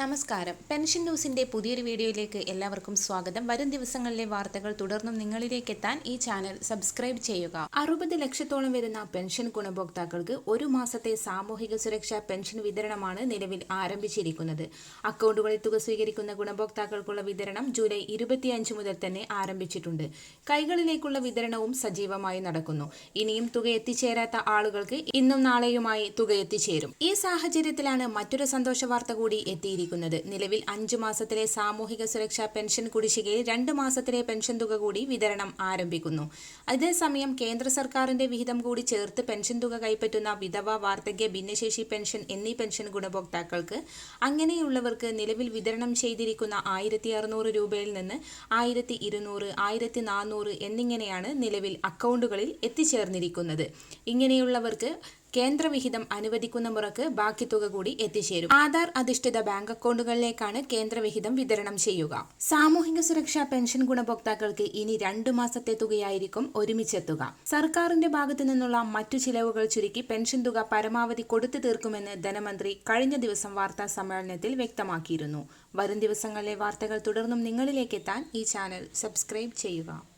നമസ്കാരം. പെൻഷൻ ന്യൂസിന്റെ പുതിയൊരു വീഡിയോയിലേക്ക് എല്ലാവർക്കും സ്വാഗതം. വരും ദിവസങ്ങളിലെ വാർത്തകൾ തുടർന്നും നിങ്ങളിലേക്ക് എത്താൻ ഈ ചാനൽ സബ്സ്ക്രൈബ് ചെയ്യുക. അറുപത് ലക്ഷത്തോളം വരുന്ന പെൻഷൻ ഗുണഭോക്താക്കൾക്ക് ഒരു മാസത്തെ സാമൂഹിക സുരക്ഷാ പെൻഷൻ വിതരണമാണ് നിലവിൽ ആരംഭിച്ചിരിക്കുന്നത്. അക്കൗണ്ടുകളിൽ തുക സ്വീകരിക്കുന്ന ഗുണഭോക്താക്കൾക്കുള്ള വിതരണം ജൂലൈ ഇരുപത്തിയഞ്ച് മുതൽ തന്നെ ആരംഭിച്ചിട്ടുണ്ട്. കൈകളിലേക്കുള്ള വിതരണവും സജീവമായി നടക്കുന്നു. ഇനിയും തുക എത്തിച്ചേരാത്ത ആളുകൾക്ക് ഇന്നും നാളെയുമായി തുക എത്തിച്ചേരും. ഈ സാഹചര്യത്തിലാണ് മറ്റൊരു സന്തോഷ വാർത്ത കൂടി എത്തിയിരിക്കുന്നത്. നിലവിൽ അഞ്ചു മാസത്തിലെ സാമൂഹിക സുരക്ഷാ പെൻഷൻ കുടിശ്ശികയിൽ രണ്ട് മാസത്തിലെ പെൻഷൻ തുക കൂടി വിതരണം ആരംഭിക്കുന്നു. അതേസമയം കേന്ദ്ര സർക്കാരിന്റെ വിഹിതം കൂടി ചേർത്ത് പെൻഷൻ തുക കൈപ്പറ്റുന്ന വിധവ വാർദ്ധക്യ ഭിന്നശേഷി പെൻഷൻ എന്നീ പെൻഷൻ ഗുണഭോക്താക്കൾക്ക് അങ്ങനെയുള്ളവർക്ക് നിലവിൽ വിതരണം ചെയ്തിരിക്കുന്ന ആയിരത്തി അറുന്നൂറ് രൂപയിൽ നിന്ന് ആയിരത്തി ഇരുന്നൂറ് ആയിരത്തി നാനൂറ് എന്നിങ്ങനെയാണ് നിലവിൽ അക്കൗണ്ടുകളിൽ എത്തിച്ചേർന്നിരിക്കുന്നത്. ഇങ്ങനെയുള്ളവർക്ക് കേന്ദ്രവിഹിതം അനുവദിക്കുന്ന മുറക്ക് ബാക്കി തുക കൂടി എത്തിച്ചേരും. ആധാർ അധിഷ്ഠിത ബാങ്ക് അക്കൗണ്ടുകളിലേക്കാണ് കേന്ദ്രവിഹിതം വിതരണം ചെയ്യുക. സാമൂഹിക സുരക്ഷാ പെൻഷൻ ഗുണഭോക്താക്കൾക്ക് ഇനി രണ്ടു മാസത്തെ തുകയായിരിക്കും ഒരുമിച്ചെത്തുക. സർക്കാരിന്റെ ഭാഗത്തു നിന്നുള്ള മറ്റു ചിലവുകൾ ചുരുക്കി പെൻഷൻ തുക പരമാവധി കൊടുത്തു തീർക്കുമെന്ന് ധനമന്ത്രി കഴിഞ്ഞ ദിവസം വാർത്താ സമ്മേളനത്തിൽ വ്യക്തമാക്കിയിരുന്നു. വരും ദിവസങ്ങളിലെ വാർത്തകൾ തുടർന്നും നിങ്ങളിലേക്ക് എത്താൻ ഈ ചാനൽ സബ്സ്ക്രൈബ് ചെയ്യുക.